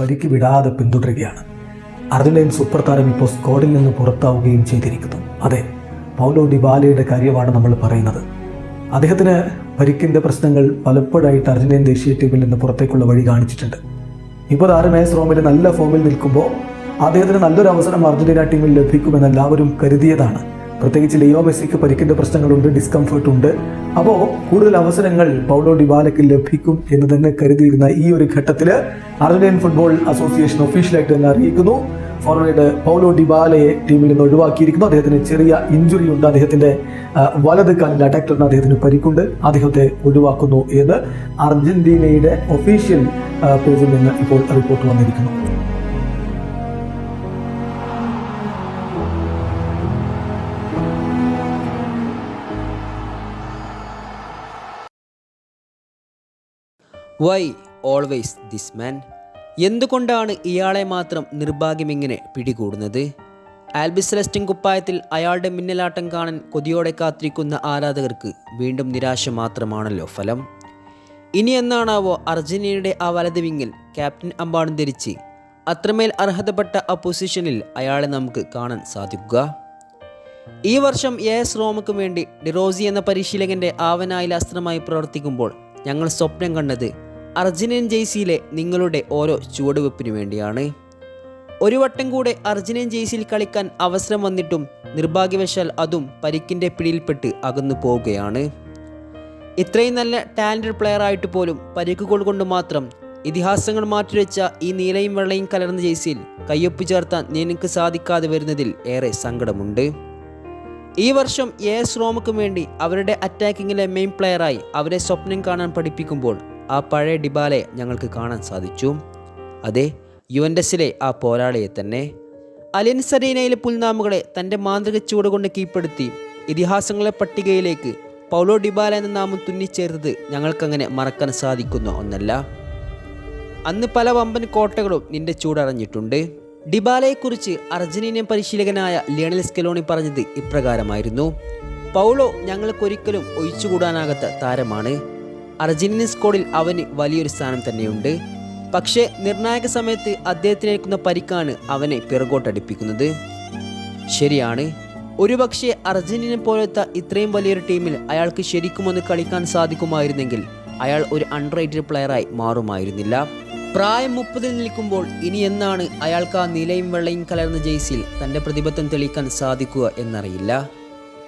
പരിക്ക് വിടാതെ പിന്തുടരുകയാണ്. Argentine super താരം ഇപ്പോൾ സ്കോഡിൽ നിന്ന് പുറത്താവുകയും ചെയ്തിരിക്കുന്നു. അതെ പൗലോ ഡിബാലയുടെ കാര്യമാണ് നമ്മൾ പറയുന്നത്. അദ്ദേഹത്തിന് പരിക്കിന്റെ പ്രശ്നങ്ങൾ പലപ്പോഴായിട്ട് അർജന്റീൻ ദേശീയ ടീമിൽ നിന്ന് പുറത്തേക്കുള്ള വഴി കാണിച്ചിട്ടുണ്ട്. ഇപ്പോൾ താരമായ റോമിൽ നല്ല ഫോമിൽ നിൽക്കുമ്പോൾ അദ്ദേഹത്തിന് നല്ലൊരു അവസരം അർജന്റീന ടീമിൽ ലഭിക്കുമെന്ന് എല്ലാവരും കരുതിയതാണ്. പ്രത്യേകിച്ച് ലിയോ മെസ്സിക്ക് പരിക്കിന്റെ പ്രശ്നങ്ങളുണ്ട് ഡിസ്കംഫർട്ട് ഉണ്ട്. അപ്പോൾ കൂടുതൽ അവസരങ്ങൾ പൗലോ ഡിബാലയ്ക്ക് ലഭിക്കും എന്ന് തന്നെ കരുതിയിരുന്ന ഈ ഒരു ഘട്ടത്തിൽ അർജന്റീൻ ഫുട്ബോൾ അസോസിയേഷൻ ഒഫീഷ്യലായിട്ട് തന്നെ അറിയിക്കുന്നു. ഫോർവേഡ് പൗലോ ഡിബാലയെ ടീമിൽ നിന്ന് ഒഴിവാക്കിയിരിക്കുന്നു. അദ്ദേഹത്തിന് ചെറിയ ഇഞ്ചുറി ഉണ്ട്. അദ്ദേഹത്തിന്റെ വലത് കാലിൽ അറ്റാക്ടറിന് അദ്ദേഹത്തിന് പരിക്കുണ്ട്. അദ്ദേഹത്തെ ഒഴിവാക്കുന്നു എന്ന് അർജന്റീനയുടെ ഒഫീഷ്യൽ പേജിൽ നിന്ന് ഇപ്പോൾ റിപ്പോർട്ട് വന്നിരിക്കുന്നു. വൈ ഓൾവേസ് ദിസ് മാൻ എന്തുകൊണ്ടാണ് ഇയാളെ മാത്രം നിർഭാഗ്യമിങ്ങനെ പിടികൂടുന്നത്? ആൽബിസ് സെലസ്റ്റിൻ കുപ്പായത്തിൽ അയാളുടെ മിന്നലാട്ടം കാണാൻ കൊതിയോടെ കാത്തിരിക്കുന്ന ആരാധകർക്ക് വീണ്ടും നിരാശ മാത്രമാണല്ലോ ഫലം. ഇനി എന്നാണാവോ അർജന്റീനയുടെ ആ വലത് വിങ്ങിൽ ക്യാപ്റ്റൻ അമ്പാടും ധരിച്ച് അത്രമേൽ അർഹതപ്പെട്ട ആ പൊസിഷനിൽ അയാളെ നമുക്ക് കാണാൻ സാധിക്കുക? ഈ വർഷം എ എസ് റോമയ്ക്ക് വേണ്ടി ഡിറോസി എന്ന പരിശീലകന്റെ ആവനായിൽ അസ്ത്രമായി പ്രവർത്തിക്കുമ്പോൾ ഞങ്ങൾ സ്വപ്നം കണ്ടത് അർജന്റീൻ ജെയ്സിയിലെ നിങ്ങളുടെ ഓരോ ചുവടുവെപ്പിനു വേണ്ടിയാണ്. ഒരു വട്ടം കൂടെ അർജന്റീൻ ജെയ്സിയിൽ കളിക്കാൻ അവസരം വന്നിട്ടും നിർഭാഗ്യവശാൽ അതും പരിക്കിന്റെ പിടിയിൽപ്പെട്ട് അകന്നു പോവുകയാണ്. ഇത്രയും നല്ല ടാലന്റഡ് പ്ലെയർ ആയിട്ട് പോലും പരിക്കുകൾ കൊണ്ട് മാത്രം ഇതിഹാസങ്ങൾ മാറ്റിവെച്ച ഈ നീലയും വെള്ളയും കലർന്ന ജെയ്സിയിൽ കയ്യൊപ്പ് ചേർത്താൻ നിനക്ക് സാധിക്കാതെ വരുന്നതിൽ ഏറെ സങ്കടമുണ്ട്. ഈ വർഷം എ എസ് റോമക്കും വേണ്ടി അവരുടെ അറ്റാക്കിങ്ങിലെ മെയിൻ പ്ലെയറായി അവരെ സ്വപ്നം കാണാൻ പഠിപ്പിക്കുമ്പോൾ ആ പഴയ ഡിബാലെ ഞങ്ങൾക്ക് കാണാൻ സാധിച്ചു. അതെ യുവൻഡസിലെ ആ പോരാളിയെ തന്നെ. അലിയൻസ് അറീനയിലെ പുൽനാമുകളെ തന്റെ മാന്ത്രിക ചൂട് കൊണ്ട് കീഴ്പ്പെടുത്തി ഇതിഹാസങ്ങളെ പട്ടികയിലേക്ക് പൗലോ ഡിബാല എന്ന നാമം തുന്നിച്ചേർത്തത് ഞങ്ങൾക്കങ്ങനെ മറക്കാൻ സാധിക്കുന്ന ഒന്നല്ല അന്ന് പല വമ്പൻ കോട്ടകളും നിന്റെ ചൂടറിഞ്ഞിട്ടുണ്ട് ഡിബാലയെക്കുറിച്ച് അർജന്റീനിയൻ പരിശീലകനായ ലിയണൽ സ്കെലോണി പറഞ്ഞത് ഇപ്രകാരമായിരുന്നു. പൗളോ ഞങ്ങൾക്കൊരിക്കലും ഒഴിച്ചുകൂടാനാകാത്ത താരമാണ്. അർജന്റീനിയൻ സ്കോഡിൽ അവന് വലിയൊരു സ്ഥാനം തന്നെയുണ്ട്. പക്ഷേ നിർണായക സമയത്ത് അദ്ദേഹത്തിനേക്കുന്ന പരിക്കാണ് അവനെ പിറകോട്ടടിപ്പിക്കുന്നത്. ശരിയാണ്. ഒരുപക്ഷെ അർജന്റീന പോലത്തെ ഇത്രയും വലിയൊരു ടീമിൽ അയാൾക്ക് ശരിക്കും ഒന്ന് കളിക്കാൻ സാധിക്കുമായിരുന്നെങ്കിൽ അയാൾ ഒരു അൺറേറ്റഡ് പ്ലെയറായി മാറുമായിരുന്നില്ല. പ്രായം മുപ്പതിൽ നിൽക്കുമ്പോൾ ഇനി എന്നാണ് അയാൾക്ക് ആ നിലയും വെള്ളയും കലർന്ന ജെയ്സിൽ തന്റെ പ്രതിബദ്ധം തെളിയിക്കാൻ സാധിക്കുക എന്നറിയില്ല.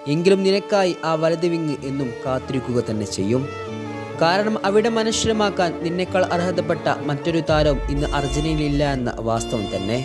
എങ്കിലും നിനക്കായി ആ വലത് വിങ് എന്നും കാത്തിരിക്കുക തന്നെ ചെയ്യും. കാരണം അവിടെ മനുഷ്യരമാക്കാൻ നിന്നേക്കാൾ അർഹതപ്പെട്ട മറ്റൊരു താരവും ഇന്ന് അർജന്റീനയിലില്ല എന്ന വാസ്തവം തന്നെ.